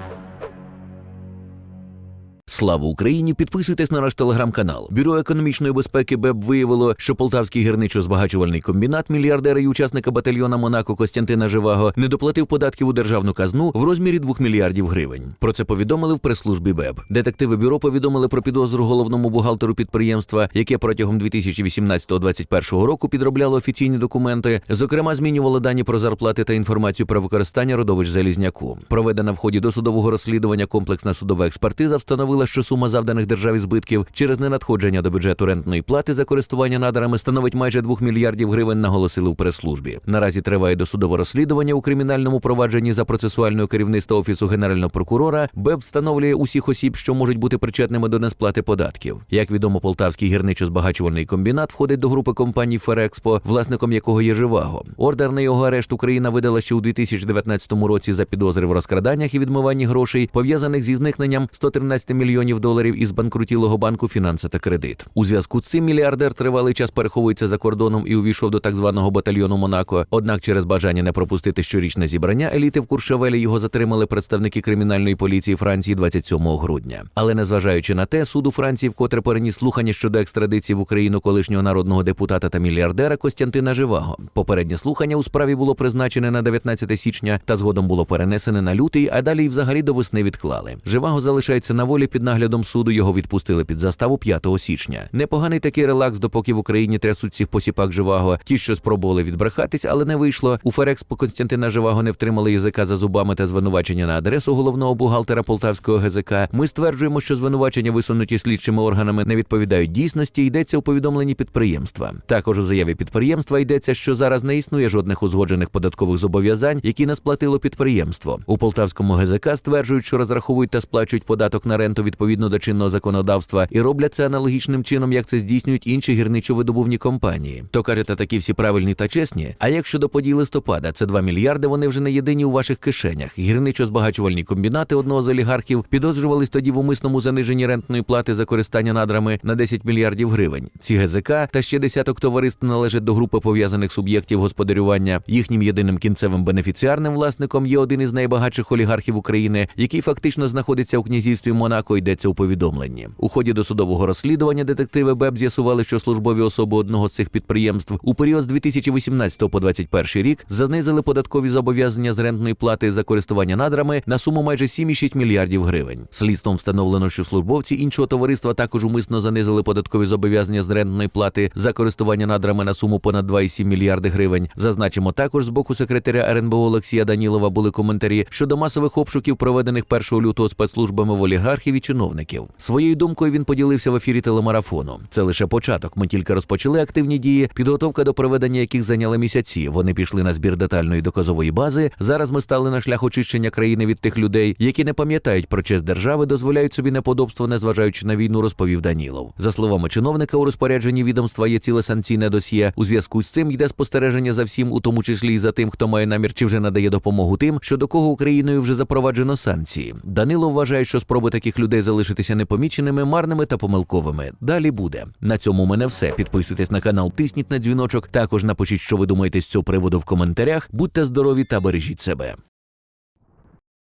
Thank you. Слава Україні! Підписуйтесь на наш телеграм-канал. Бюро економічної безпеки БЕБ виявило, що полтавський гірничо-збагачувальний комбінат мільярдера і учасника батальйона Монако Костянтина Живаго не доплатив податків у державну казну в розмірі 2 мільярдів гривень. Про це повідомили в прес-службі БЕБ. Детективи бюро повідомили про підозру головному бухгалтеру підприємства, яке протягом 2018-2021 року підробляло офіційні документи, зокрема змінювало дані про зарплати та інформацію про використання родовищ Залізняку. Проведена в ході досудового розслідування комплексна судова експертиза встановила, що сума завданих державі збитків через ненадходження до бюджету рентної плати за користування надарами становить майже 2 мільярдів гривень, наголосили в прес-службі. Наразі триває досудове розслідування у кримінальному провадженні за процесуального керівництва офісу генерального прокурора. БЕБ встановлює усіх осіб, що можуть бути причетними до несплати податків. Як відомо, полтавський гірничо-збагачувальний комбінат входить до групи компаній Ферекспо, власником якого є Живаго. Ордер на його арешт Україна видала ще у 2019 році за підозри в розкраданнях і відмиванні грошей, пов'язаних зі зникненням 113 мільйонів доларів із банкрутілого банку фінанси та кредит. У зв'язку з цим мільярдер тривалий час переховується за кордоном і увійшов до так званого батальйону Монако. Однак, через бажання не пропустити щорічне зібрання еліти в Куршавелі його затримали представники кримінальної поліції Франції 27 грудня. Але незважаючи на те, суд у Франції вкотре переніс слухання щодо екстрадиції в Україну колишнього народного депутата та мільярдера Костянтина Живаго. Попереднє слухання у справі було призначене на 19 січня та згодом було перенесене на лютий, а далі й взагалі до весни відклали. Живаго залишається на волі під наглядом суду. Його відпустили під заставу 5 січня. Непоганий такий релакс, допоки в Україні трясуть всіх посіпак Живаго. Ті, що спробували відбрехатись, але не вийшло. У Ферекспо Константина Живаго не втримали язика за зубами та звинувачення на адресу головного бухгалтера полтавського ГЗК. Ми стверджуємо, що звинувачення, висунуті слідчими органами, не відповідають дійсності. Йдеться у повідомленні підприємства. Також у заяві підприємства йдеться, що зараз не існує жодних узгоджених податкових зобов'язань, які не сплатило підприємство. У полтавському ГЗК стверджують, що розраховують та сплачують податок на ренту відповідно до чинного законодавства і роблять це аналогічним чином, як це здійснюють інші гірничо-видобувні компанії. То кажете, такі всі правильні та чесні. А як щодо подій листопада, це 2 мільярди. Вони вже не єдині у ваших кишенях. Гірничо-збагачувальні комбінати одного з олігархів підозрювались тоді в умисному заниженні рентної плати за користання надрами на 10 мільярдів гривень. Ці ГЗК та ще десяток товариств належать до групи пов'язаних суб'єктів господарювання. Їхнім єдиним кінцевим бенефіціарним власником є один із найбагатших олігархів України, який фактично знаходиться у князівстві Монако. Йдеться у повідомленні. У ході досудового розслідування детективи БЕБ з'ясували, що службові особи одного з цих підприємств у період з 2018 по 2021 рік занизили податкові зобов'язання з рентної плати за користування надрами на суму майже 7,6 мільярдів гривень. Слідством встановлено, що службовці іншого товариства також умисно занизили податкові зобов'язання з рентної плати за користування надрами на суму понад 2,7 мільярди гривень. Зазначимо також з боку секретаря РНБО Олексія Данілова були коментарі щодо масових обшуків, проведених 1 лютого спецслужбами в олігархів і чиновників. Своєю думкою він поділився в ефірі телемарафону. Це лише початок. Ми тільки розпочали активні дії, підготовка до проведення яких зайняла місяці. Вони пішли на збір детальної доказової бази. Зараз ми стали на шлях очищення країни від тих людей, які не пам'ятають про честь держави, дозволяють собі неподобство, незважаючи на війну, розповів Данілов. За словами чиновника, у розпорядженні відомства є ціле санкційне досьє. У зв'язку з цим йде спостереження за всім, у тому числі і за тим, хто має намір чи вже надає допомогу тим, що до кого Україною вже запроваджено санкції. Данилов вважає, що спроби таких людей залишитися непоміченими, марними та помилковими. Далі буде. На цьому у мене все. Підписуйтесь на канал, тисніть на дзвіночок. Також напишіть, що ви думаєте з цього приводу в коментарях. Будьте здорові та бережіть себе.